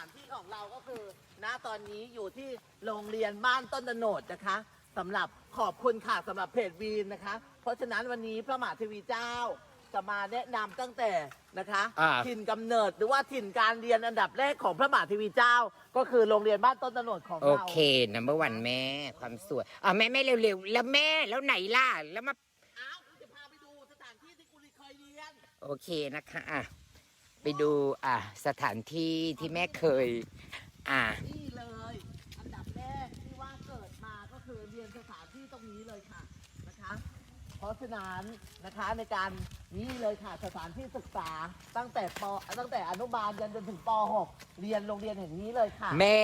านที่ของเราก็คือณตอนนี้อยู่ที่โรงเรียนบ้านต้นตะโนดนะคะสำหรับขอบคุณค่ะสำหรับเพจวีนนะคะ เพราะฉะนั้นวันนี้พระมหาเทวีเจ้าจะมาแนะนำตั้งแต่นะคะอ่า ถิ่นกำเนิดหรือว่าถิ่นการเรียนอันดับแรกของพระมหาเทวีเจ้า ก็คือโรงเรียนบ้านต้นตะโนดของโอเรา เคนัมเบอร์วันแม่ความสวยอะแม่แม่เร็วๆ แล้วแม่แล้วไหนล่ะ แล้วมา อ้าวกูจะพาไปดูสถานที่ที่กูเคยเรียน โอเคนะคะอะ ไปดูอะสถานที่ที่แม่เคย อะนี่เลย อันดับแรกที่ว่าเกิดมาก็คือเรียนสถานที่ตรงนี้เลยค่ะนะคะ เพราะฉะนั้นนะคะในการนี่เลยค่ะสถานที่ศึกษาตั้งแต่ปตั้งแต่อนุบาลยันจนถึงป .6 เรียนโรงเรียนแห่งนี้เลยค่ะแม่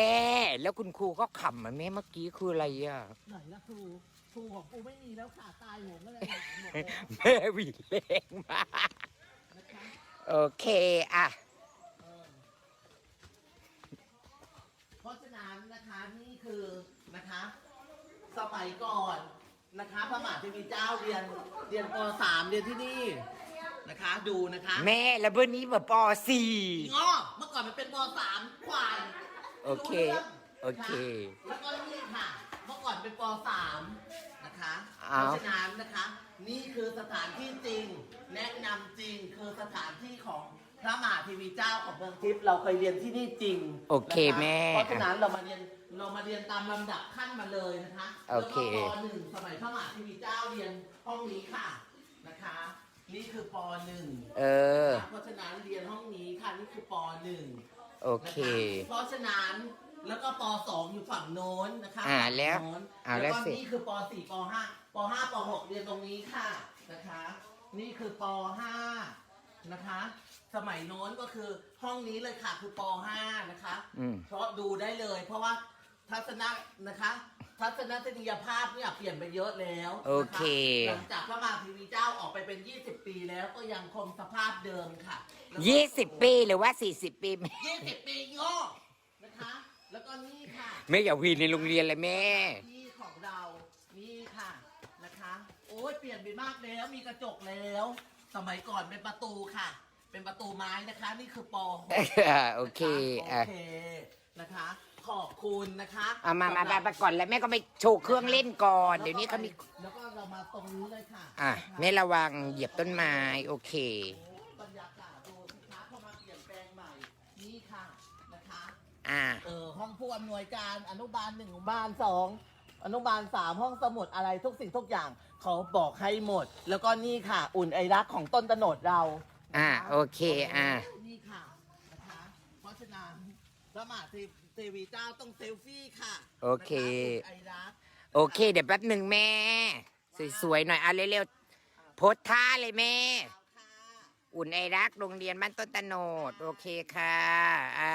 แล้วคุณครูก็ขำอะแม่เมื่อกี้คืออะไรอะไหนละครูครูของกูไม่มีแล้วค่ะตายโหงก็เลยหายหมดแล้วแม่หวีแรงมากนะคะ โอเคอะเออเพราะฉะนั้นนะคะนี่คือนะคะ สมัยก่อนนะคะพระมหาเทวีเจ้าเรียนเรียนป .3 เรียนที่นี่นะคะ ดูนะคะแม่แล้วเบอร์นี้แบบปสี่ง้อเมื่อก่อนมันเป็นป .3 ควายโอเคไม่รู้รื่องโอเคนะแล้วก็นี่ค่ะ เมื่อก่อนเป็นป .3 นะคะอ้าวเพราะฉะนั้นนะคะ นี่คือสถานที่จริงแนะนำจริงคือ สถานที่ของพระมหาเทวีเจ้าของเมืองทิพย์เราเคยเรียนที่นี่จริงโอเคนะคะแม่เพราะฉะนั้นเรามาเรียนเรามาเรียนตามลำดับขั้นมาเลยนะคะโอเคแล้วก็ปหนึ่งสมัยพระมหาเทวีเจ้าเรียนห้องนี้ค่ะนะคะ นี่คือปหนึ่งเออเพราะฉะนั้นเรียนห้องนี้ค่ะนี่คือปหนึ่ง โอเค นะคะเพราะฉะนั้นแล้วก็ปสองอยู่ฝั่งโน้นนะคะอ่าแล้วฝั่งโน้นอ่าแล้วแล้วก็สิ นี่คือปสี่ปห้าปห้าปหกเรียนตรงนี้ค่ะนะคะ นี่คือปห้า นะคะ สมัยโน้นก็คือห้องนี้เลยค่ะคือปห้านะคะ อืม เพราะดูได้เลย เพราะว่าทัศนะนะคะ ทัศนคติยภาพเนี่ยเปลี่ยนไปเยอะแล้วนะคะโอเค หลังจากพระมหาเทีวีเจ้าออกไปเป็น 20 ปีแล้วก็ยังคงสภาพเดิมค่ะแล้วก็ ยี่สิบปีหรือว่าสี่สิบปียี่สิบปีงอนะคะ แล้วก็นี่ค่ะแม่อย่าวีนในโรงเรียนเลยแม่ที่ของเรา นี่ค่ะนะคะ โอ้ยเปลี่ยนไปมากแล้ว มีกระจกแล้ว สมัยก่อนเป็นประตูค่ะ เป็นประตูไม้นะคะ นี่คือปหกโอเคนะคะอะโอเคนะคะ ขอบคุณนะคะเอามามามามาก่อนแล้วแม่ก็ไปโชว์เครื่องเล่นก่อน เดี๋ยวนี้เขามี แล้วก็เรามาตรงนี้เลยค่ะอะนะคะแม่ระวังเหยียบต้นไม้ โอเคบรรยากาศดูสิคะเข้ามาเปลี่ยนแปลงใหม่ นี่ค่ะนะคะ อะ เออห้องผู้อำนวยการอนุบาลหนึ่งอนุบาลสอง อนุบาลสามห้องสมุดอะไรทุกสิ่งทุกอย่างเขาบอกให้หมด แล้วก็นี่ค่ะ อุ่นไอรักของต้นตะโนดเราอะนะคะโอเคอะนี่ค่ะนะคะเพราะฉะนั้นพระมหาเทวีเจ้าต้องเซลฟี่ค่ะโอเค นะคะอุ่นไอรักโอเค เดี๋ยวแป๊บหนึ่งแม่ สวยๆหน่อยอะเร็วๆโพสท่าเลยแม่เอาค่ะ อุ่นไอรักโรงเรียนบ้านต้นตะโนด โอเคค่ะอะ